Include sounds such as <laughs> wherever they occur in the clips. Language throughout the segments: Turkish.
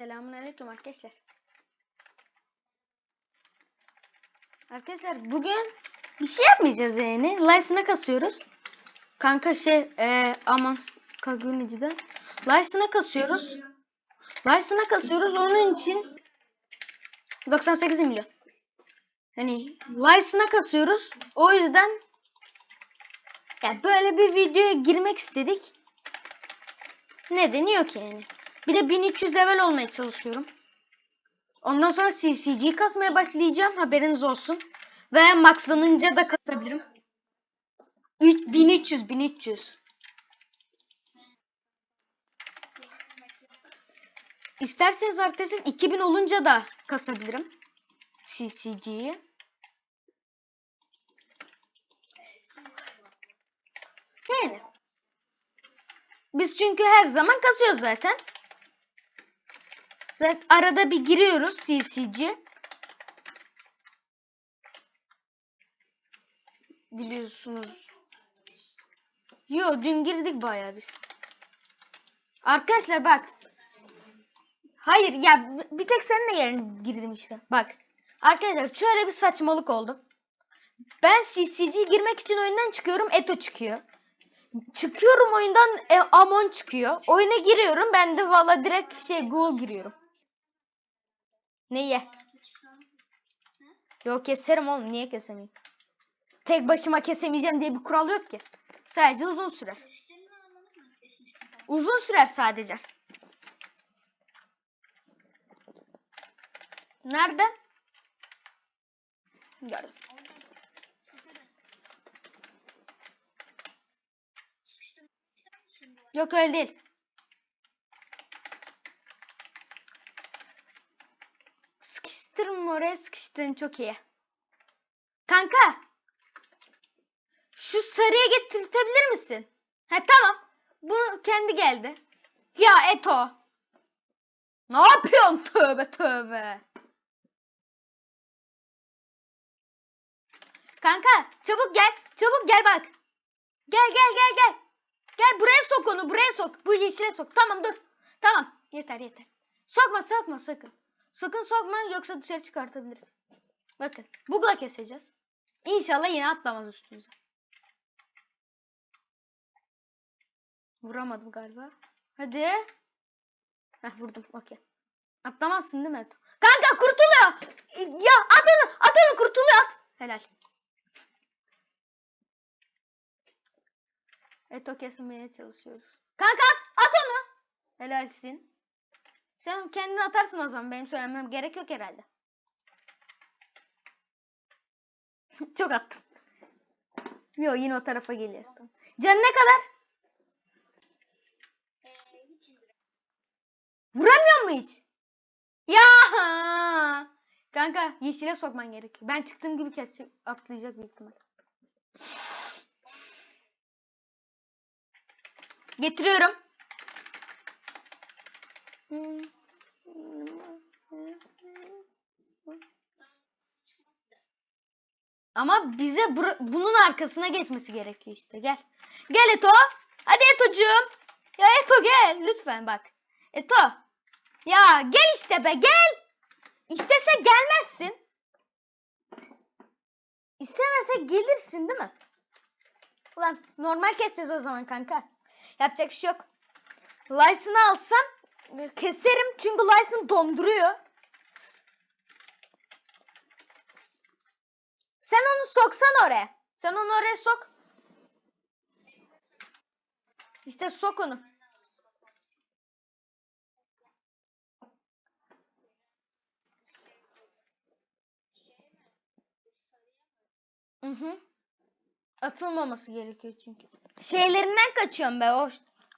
Selamun aleyküm arkadaşlar. Arkadaşlar bugün bir şey yapmayacağız yani. Lyson'a kasıyoruz. Kanka şey e, aman Kaguniciden. Lyson'a kasıyoruz. Lyson'a kasıyoruz onun için 98 milyon. Hani Lyson'a kasıyoruz. O yüzden ya böyle bir videoya girmek istedik. Nedeni yok yani. Bir de 1300 level olmaya çalışıyorum. Ondan sonra CCG kasmaya başlayacağım. Haberiniz olsun. Ve maxlanınca da kasabilirim. 3, 1300 1300. İsterseniz arkadaşlar 2000 olunca da kasabilirim. CCG'yi. Yani. Biz çünkü her zaman kasıyoruz zaten. Zaten arada bir giriyoruz CCG. Biliyorsunuz. Yo dün girdik bayağı biz. Arkadaşlar bak. Hayır ya bir tek seninle yarın girdim işte. Bak. Arkadaşlar şöyle bir saçmalık oldu. Ben CCG girmek için oyundan çıkıyorum. Eto çıkıyor. Çıkıyorum oyundan e, Amon çıkıyor. Oyuna giriyorum. Ben de valla direkt şey Google giriyorum. Neye? Yok keserim oğlum. Niye kesemeyim? Tek başıma kesemeyeceğim diye bir kural yok ki. Sadece uzun sürer. Uzun sürer sadece. Nerede? Gördüm. Yok öyle değil. Sıkıştırın oraya sıkıştırın çok iyi. Kanka. Şu sarıya getirtebilir misin? Ha tamam. Bu kendi geldi. Ya Eto. Ne yapıyorsun? Tövbe tövbe. Kanka çabuk gel. Çabuk gel bak. Gel gel gel gel. Gel buraya sok onu buraya sok. Bu yeşile sok. Tamam dur. Tamam. Yeter yeter. Sokma sokma sakın. Sakın sokma yoksa dışarı çıkartabiliriz. Bakın. Bugla keseceğiz. İnşallah yine atlamaz üstümüze. Vuramadım galiba. Hadi. Heh vurdum. Okey. Atlamazsın değil mi? Kanka kurtuluyor. Ya at onu. At onu kurtuluyor at. Helal. Eto kesmeye çalışıyoruz. Kanka at. At onu. Helalsin. Sen kendin atarsın o zaman. Benim söylemem gerek yok herhalde. <laughs> Çok attın. Yo yine o tarafa geliyor. Can ne kadar? Vuramıyor mu hiç? Ya! Kanka yeşile sokman gerekiyor. Ben çıktığım gibi kesecek, atlayacak büyük ihtimal. Getiriyorum. Ama bize bunun arkasına geçmesi gerekiyor işte. Gel. Gel Eto. Hadi Eto'cuğum. Ya Eto gel. Lütfen bak. Eto. Ya gel işte be gel. İstese gelmezsin. İstemese gelirsin değil mi? Ulan normal keseceğiz o zaman kanka. Yapacak bir şey yok. Lyson'ı alsam keserim çünkü Lyson donduruyor. Sen onu soksan oraya. Sen onu oraya sok. İşte sok onu. Hı hı. Atılmaması gerekiyor çünkü. Şeylerinden kaçıyorum be o.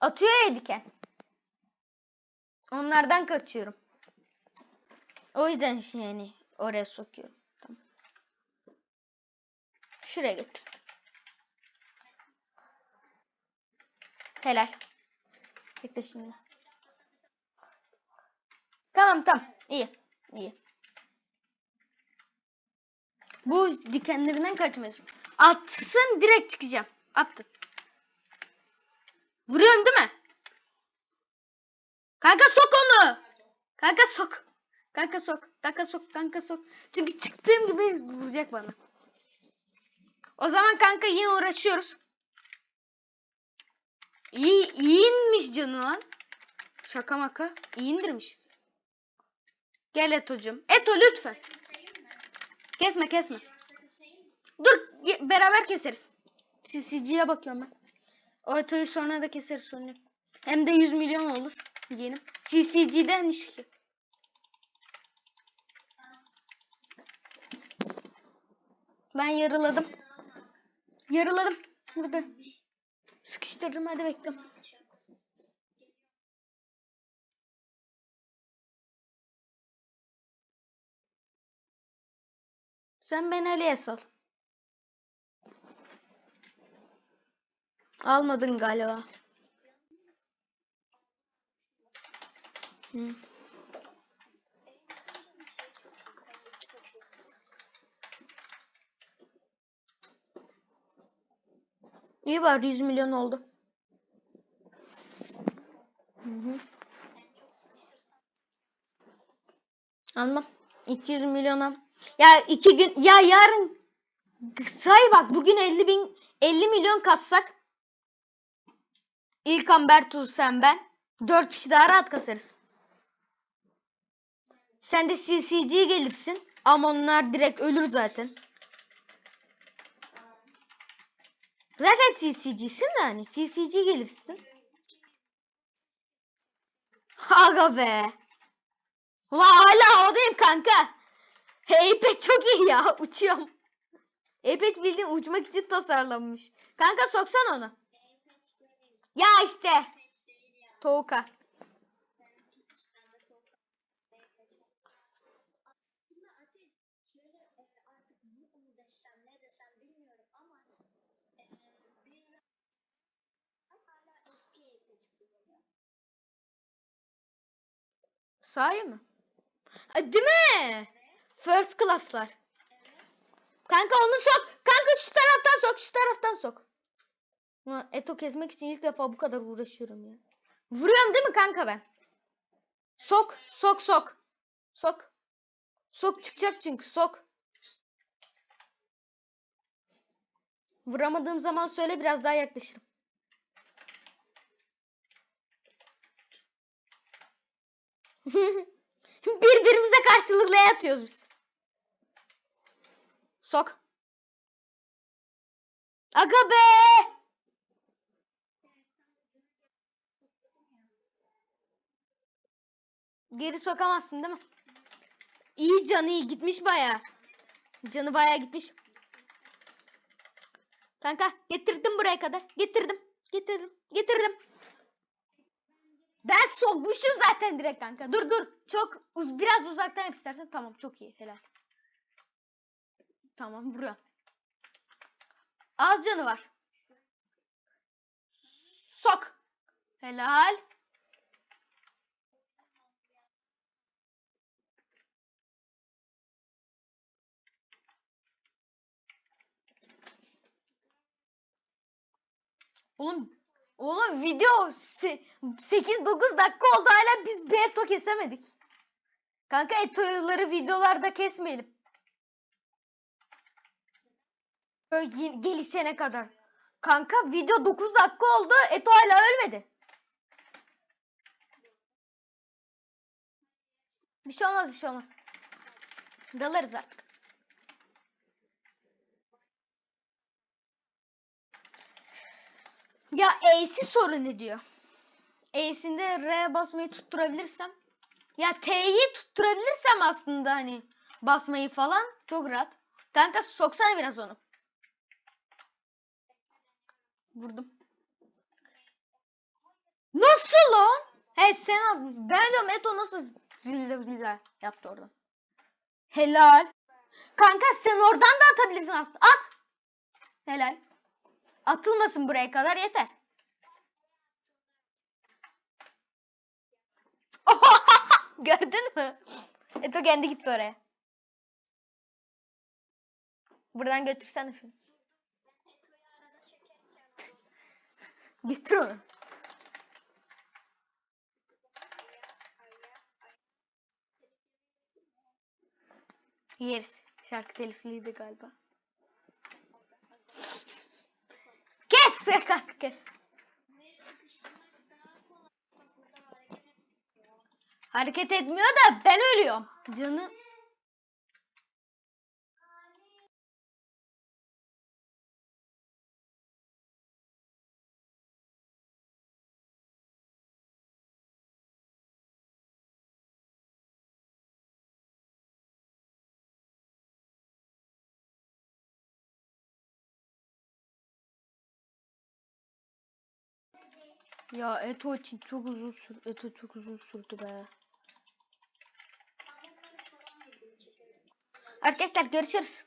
Atıyor ya diken. Onlardan kaçıyorum. O yüzden yani oraya sokuyorum. Tamam. Şuraya getirdim. Helal. Bekle şimdi. Tamam tamam. İyi. İyi. Bu dikenlerinden kaçmasın. Atsın direkt çıkacağım. Attım. Vuruyorum değil mi? Kanka sok onu. Kanka sok. Kanka sok. Kanka sok. Kanka sok. Çünkü çıktığım gibi vuracak bana. O zaman kanka yine uğraşıyoruz. İyi, iyiymiş canı lan. Şaka maka. İyi indirmişiz. Gel Eto'cum. Eto lütfen. Kesme kesme. Dur beraber keseriz. CCG'ye bakıyorum ben. O Eto'yu sonra da keseriz sonra. Hem de 100 milyon olur. Yenim. CCG'den işi. Ben yarıladım. Yarıladım. Burada. Sıkıştırdım hadi bekliyorum. Sen beni Ali'ye sal. Almadın galiba. Hı. İyi var 100 milyon oldu. Hı hı. Almam. 200 milyona. Ya iki gün ya yarın say bak bugün 50 bin 50 milyon kassak İlkan Bertu sen ben 4 kişi daha rahat kasarız. Sen de CCG gelirsin ama onlar direkt ölür zaten. Zaten CCG'sin de hani CCG gelirsin. Aga be. Ulan hala odayım kanka. Apex çok iyi ya. <laughs> Uçuyorum. Apex bildiğin uçmak için tasarlanmış. Kanka soksan onu. Ya işte. Toka. Sahi mi? Ha, Değil mi? First class'lar. Kanka onu sok. Kanka şu taraftan sok. Şu taraftan sok. Eto kesmek için ilk defa bu kadar uğraşıyorum ya. Vuruyorum değil mi kanka ben? Sok. Sok sok. Sok. Sok çıkacak çünkü sok. Vuramadığım zaman söyle biraz daha yaklaşırım. <laughs> Birbirimize karşılıklı atıyoruz biz. Sok. Aga be! Geri sokamazsın değil mi? İyi canı iyi gitmiş baya. Canı baya gitmiş. Kanka getirdim buraya kadar. Getirdim. Getirdim. Getirdim. Ben sokmuşum zaten direkt kanka. Dur dur. Çok uz biraz uzaktan yap istersen. Tamam çok iyi. Helal. Tamam vuruyor. Az canı var. Sok. Helal. Oğlum oğlum video 8-9 dakika oldu hala biz bir eto kesemedik. Kanka etoları videolarda kesmeyelim. Böyle gelişene kadar. Kanka video 9 dakika oldu. Eto hala ölmedi. Bir şey olmaz bir şey olmaz. Dalarız artık. Ya E'si sorun ediyor. E'sinde R basmayı tutturabilirsem. Ya T'yi tutturabilirsem aslında hani basmayı falan çok rahat. Kanka soksana biraz onu. Vurdum. Nasıl lan? He sen aldın. Ben diyorum Eto nasıl zilde zilde yaptı oradan. Helal. Kanka sen oradan da atabilirsin aslında. At. Helal. Atılmasın buraya kadar yeter. <laughs> Gördün mü? Eto kendi gitti oraya. Buradan götürsene şunu. Götür onu. Yeriz. Şarkı telifliydi galiba. Kes kanka kes. Hareket etmiyor da ben ölüyorum. Canı. Ya Eto için çok uzun sür Eto çok uzun sürdü be. Arkadaşlar görüşürüz.